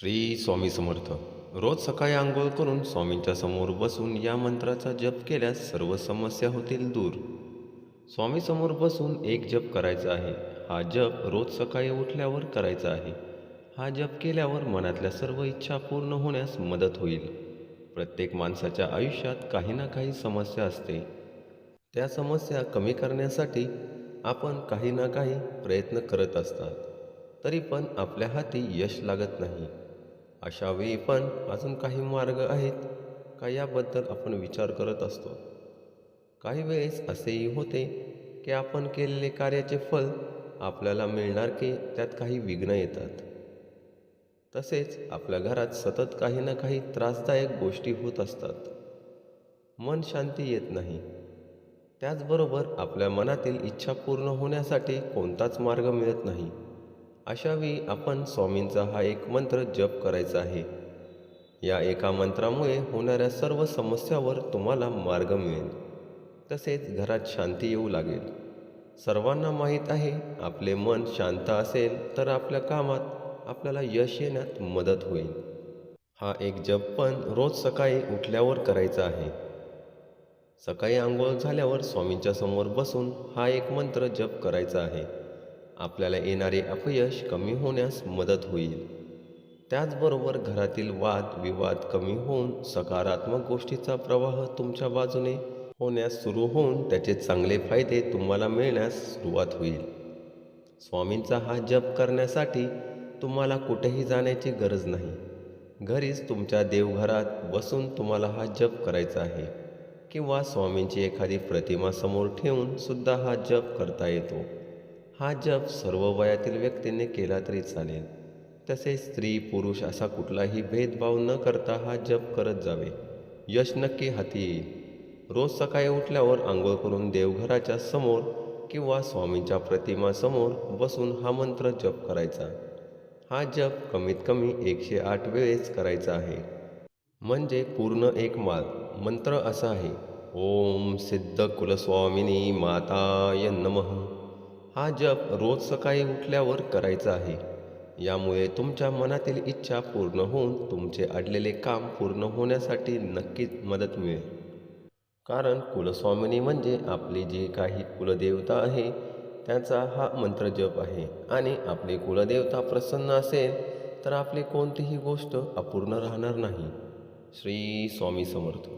श्री स्वामी समर्थ. रोज सकाळी आंघोळ करून स्वामींच्या समोर बसून या मंत्राचा जप केल्यास सर्व समस्या होतील दूर. स्वामीसमोर बसून एक जप करायचा आहे. हा जप रोज सकाळी उठल्यावर करायचा आहे. हा जप केल्यावर मनातल्या सर्व इच्छा पूर्ण होण्यास मदत होईल. प्रत्येक माणसाच्या आयुष्यात काही ना काही समस्या असते. त्या समस्या कमी करण्यासाठी आपण काही ना काही प्रयत्न करत असतात. तरी पण आपल्या हाती यश लागत नाही. अशावेळी पण अजून काही मार्ग आहेत का याबद्दल आपण विचार करत असतो. काही वेळेस असेही होते की आपण केलेले कार्याचे फल आपल्याला मिळणार की त्यात काही विघ्न येतात. तसेच आपल्या घरात सतत काही ना काही त्रासदायक गोष्टी होत असतात. मन शांती येत नाही. त्याचबरोबर आपल्या मनातील इच्छा पूर्ण होण्यासाठी कोणताच मार्ग मिळत नाही. अशावेळी आपण स्वामींचा हा एक मंत्र जप करायचा आहे. या एका मंत्रामुळे होणाऱ्या सर्व समस्यावर तुम्हाला मार्ग मिळेल. तसेच घरात शांती येऊ लागेल. सर्वांना माहीत आहे आपले मन शांत असेल तर आपल्या कामात आपल्याला यश येण्यात मदत होईल. हा एक जप पण रोज सकाळी उठल्यावर करायचा आहे. सकाळी आंघोळ झाल्यावर स्वामींच्या समोर बसून हा एक मंत्र जप करायचा आहे. आपल्याला येणारे अपयश कमी होण्यास मदत होईल. त्याचबरोबर घरातील वाद विवाद कमी होऊन सकारात्मक गोष्टीचा प्रवाह तुमच्या बाजूने होण्यास सुरू होऊन त्याचे चांगले फायदे तुम्हाला मिळण्यास सुरुवात होईल. स्वामींचा हा जप करण्यासाठी तुम्हाला कुठेही जाण्याची गरज नाही. घरीच तुमच्या देवघरात बसून तुम्हाला हा जप करायचा आहे किंवा स्वामींची एखादी प्रतिमा समोर ठेवून सुद्धा हा जप करता येतो. हा जप सर्व वयातील व्यक्तीने केला तरी चालेल. तसेच स्त्री पुरुष असा कुठलाही भेदभाव न करता हा जप करत जावे. यश नक्की हाती येईल. रोज सकाळी उठल्यावर आंघोळ करून देवघराच्या समोर किंवा स्वामींच्या प्रतिमासमोर बसून हा मंत्र जप करायचा. हा जप कमीत कमी एकशे आठ वेळेस करायचा आहे. म्हणजे पूर्ण एक माल मंत्र असा आहे. ओम सिद्ध कुलस्वामिनी माताय नमः. हा जप रोज सकाळी उठल्यावर करायचा आहे. यामुळे तुमच्या मनातील इच्छा पूर्ण होऊन तुमचे अडलेले काम पूर्ण होण्यासाठी नक्कीच मदत मिळेल. कारण कुलस्वामिनी म्हणजे आपली जी काही कुलदेवता आहे त्याचा हा मंत्र जप आहे. आणि आपली कुलदेवता प्रसन्न असेल तर आपली कोणतीही गोष्ट अपूर्ण राहणार नाही. श्री स्वामी समर्थ.